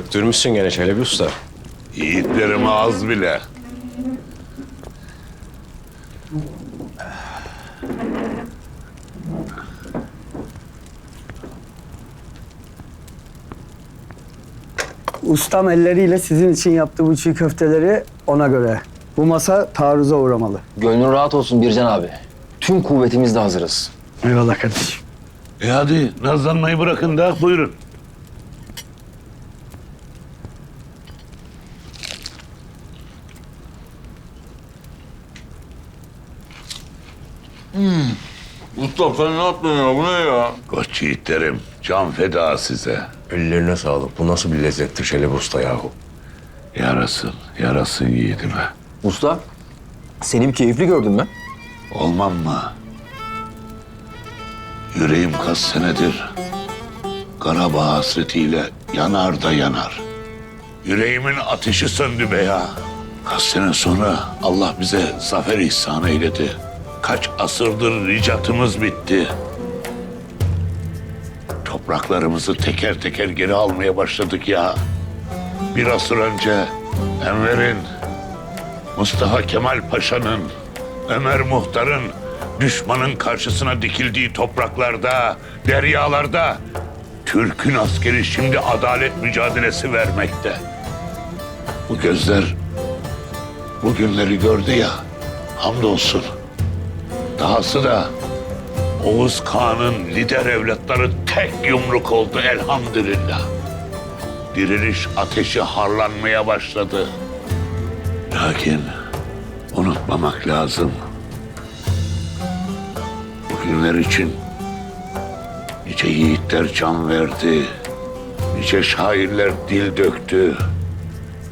Döktürmüşsün gene Çelebi Usta. Yiğitlerim az bile. Ustam elleriyle sizin için yaptığı bu çiğ köfteleri ona göre. Bu masa taarruza uğramalı. Gönlün rahat olsun Bircan abi. Tüm kuvvetimizle hazırız. Eyvallah kardeşim. E hadi nazlanmayı bırakın da buyurun. Usta sen ne yaptın ya? Bu ne ya? Koç yiğitlerim, can feda size. Ellerine sağlık. Bu nasıl bir lezzettir Çelebi Usta yahu? Yarasın, yarasın yiğidime. Usta, seni bir keyifli gördüm ben. Olmam mı? Yüreğim kaç senedir Karabağ hasretiyle yanar da yanar. Yüreğimin ateşi söndü be ya. Kaç sene sonra Allah bize zafer ihsan eyledi. Kaç asırdır ricatımız bitti. Topraklarımızı teker teker geri almaya başladık ya. Bir asır önce Enver'in, Mustafa Kemal Paşa'nın, Ömer Muhtar'ın düşmanın karşısına dikildiği topraklarda, deryalarda Türk'ün askeri şimdi adalet mücadelesi vermekte. Bu gözler bu günleri gördü ya, hamdolsun. Dahası da Oğuz Kağan'ın lider evlatları tek yumruk oldu elhamdülillah. Diriliş ateşi harlanmaya başladı. Lakin unutmamak lazım. Bugünler için nice yiğitler can verdi. Nice şairler dil döktü.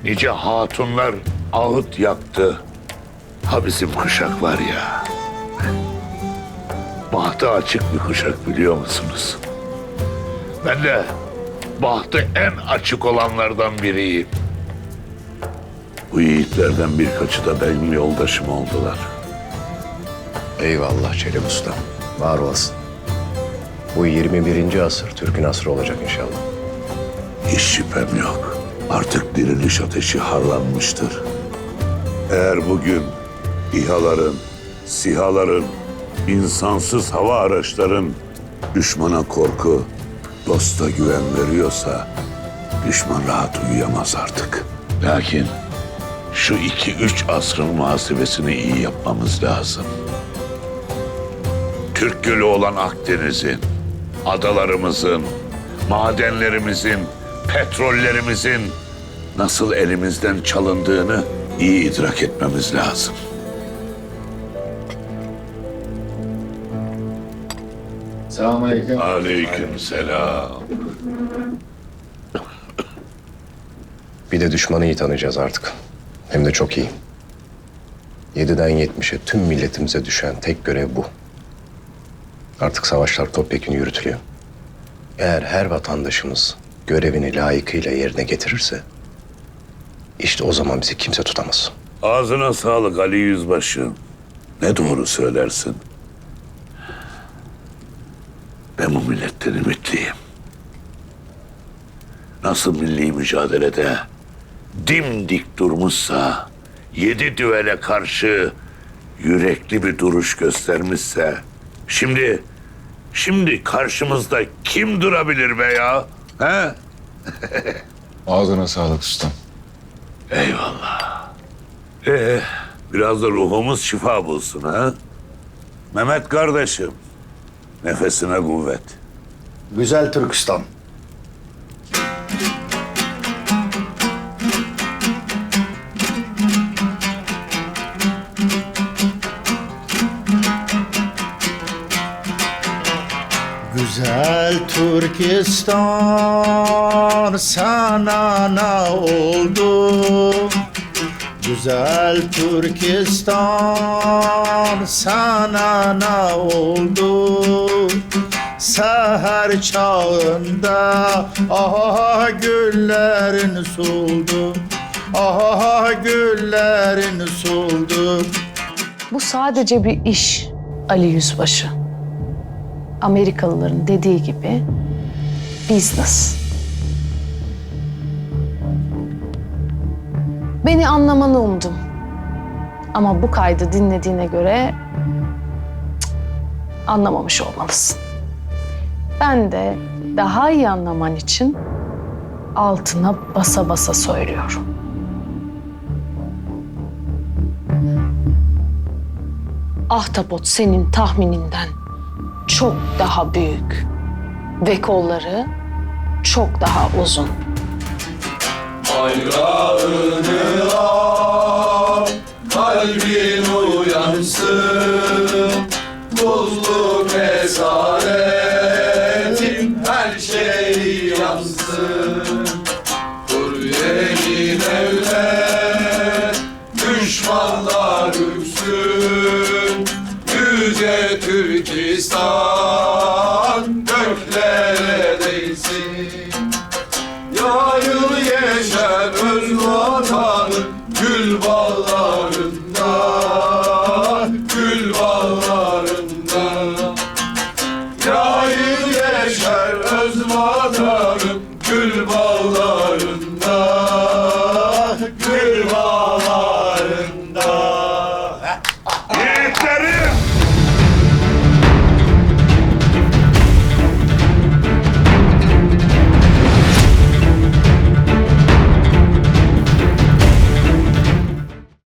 Nice hatunlar ağıt yaktı. Ha bizim kuşak var ya. Bahtı açık bir kuşak biliyor musunuz? Ben de bahtı en açık olanlardan biriyim. Bu yiğitlerden birkaçı da benim yoldaşım oldular. Eyvallah Çelebi Usta. Var olasın. Bu 21. asır Türk'ün asrı olacak inşallah. Hiç şüphem yok. Artık diriliş ateşi harlanmıştır. Eğer bugün İHA'ların, SİHA'ların, insansız hava araçların düşmana korku, dosta güven veriyorsa düşman rahat uyuyamaz artık. Lakin şu iki üç asrın muhasebesini iyi yapmamız lazım. Türk Gölü olan Akdeniz'in, adalarımızın, madenlerimizin, petrollerimizin nasıl elimizden çalındığını iyi idrak etmemiz lazım. Selamünaleyküm. Aleyküm selam. Bir de düşmanı iyi tanıyacağız artık. Hem de çok iyi. 7'den 70'e tüm milletimize düşen tek görev bu. Artık savaşlar topyekun yürütülüyor. Eğer her vatandaşımız görevini layıkıyla yerine getirirse... ...işte o zaman bizi kimse tutamaz. Ağzına sağlık Ali Yüzbaşı. Ne doğru söylersin. Ben bu milletten ümitliyim. Nasıl milli mücadelede dimdik durmuşsa, yedi düvele karşı yürekli bir duruş göstermişse, şimdi, şimdi karşımızda kim durabilir be ya? He? Ağzına sağlık ustam. Eyvallah. Ee, biraz da ruhumuz şifa bulsun ha? Mehmet kardeşim, nefesine kuvvet. Güzel Türkistan. Güzel Türkistan sana ne oldu? Güzel Türkistan sana ne oldu? Seher çağında ah güllerin soldu Ah güllerin soldu Bu sadece bir iş Ali Yüzbaşı. Amerikalıların dediği gibi business. Beni anlamanı umdum. Ama bu kaydı dinlediğine göre cık, anlamamış olmalısın. Ben de daha iyi anlaman için altına basa basa söylüyorum. Ahtapot senin tahmininden çok daha büyük ve kolları çok daha uzun. Kalbin Değsin Yayıl yeşer öz vatanın gül bağlarında Gül bağlarında Yayıl yeşer öz vatanın Gül bağlarında